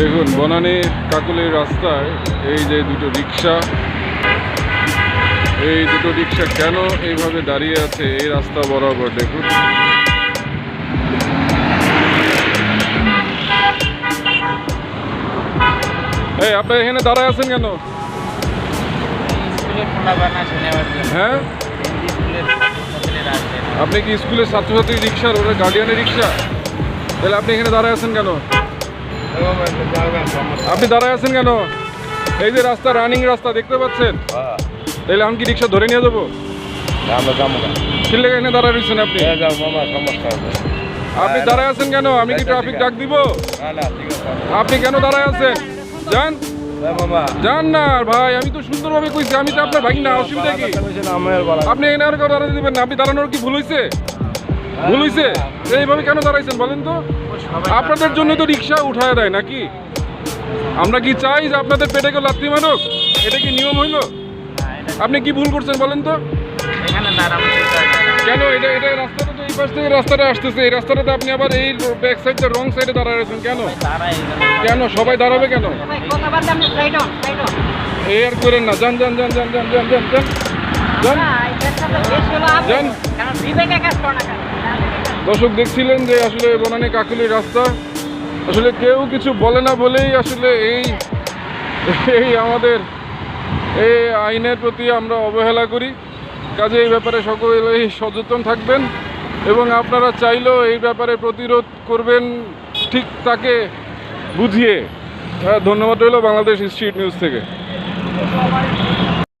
দেখুন, বনানী কাকুলির রাস্তায় এই যে দুটো রিক্সা, এই দুটো রিক্সা কেন এইভাবে দাঁড়িয়ে আছে এই রাস্তা বরাবর দেখুন। এই, আপনি এখানে দাঁড়ায় আছেন কেন? হ্যাঁ? আপনি কি স্কুলের ছাত্রছাত্রী রিক্সার ওরা গার্ডিয়ানের রিক্সা? তাহলে আপনি এখানে দাঁড়ায় আছেন কেন? আপনি দাঁড়ায় আছেন কেন? এই যে রাস্তা রানিং রাস্তা দেখতে পাচ্ছেন? তাহলে আমি কি রিক্সা ধরে নিয়ে যাব? আমরা যাব না। এখানে দাঁড়ায় রয়েছেন আপনি? হ্যাঁ সমস্যা আপনি দাঁড়ায় আছেন কেন? আমি কি ট্রাফিক ডাক দিব? আপনি কেন দাঁড়ায় আছেন? যান। হ্যাঁ যান না ভাই আমি তো সুন্দরভাবে কইছি আমি তো আপনার ভাই না অসুবিধা কি? আপনি এখানে আর দাঁড়াতে দিবেন না আপনি দাঁড়ানোর কি ভুল হয়েছে ভুল হয়েছে এইভাবে কেন দাঁড়াইছেন বলেন তো? আপনাদের জন্য তো রিক্সা উঠায় দেয় নাকি? আমরা কি চাই যে আপনাদের পেটে কেউ লাত্তি মারুক? এটা কি নিয়ম হইল? আপনি কি ভুল করছেন বলেন তো? কেন? এটা এটা রাস্তাটা তো এই পাশ থেকে রাস্তাটা আসতেছে। এই রাস্তাটাতে আপনি আবার এই ব্যাক সাইডে রং সাইডে দাঁড়ায় আছেন কেন? কেন? সবাই দাঁড়াবে কেন? এই আর করেন না। যান যান যান যান যান যান যান যান। যান। দর্শক দেখছিলেন যে আসলে বনানী কাকুলির রাস্তা। আসলে কেউ কিছু বলে না বলেই আসলে এই এই আমাদের এই আইনের প্রতি আমরা অবহেলা করি। কাজে এই ব্যাপারে সকলেই সচেতন থাকবেন এবং আপনারা চাইলেও এই ব্যাপারে প্রতিরোধ করবেন ঠিক তাকে বুঝিয়ে। হ্যাঁ, ধন্যবাদ রইল বাংলাদেশ স্ট্রিট নিউজ থেকে।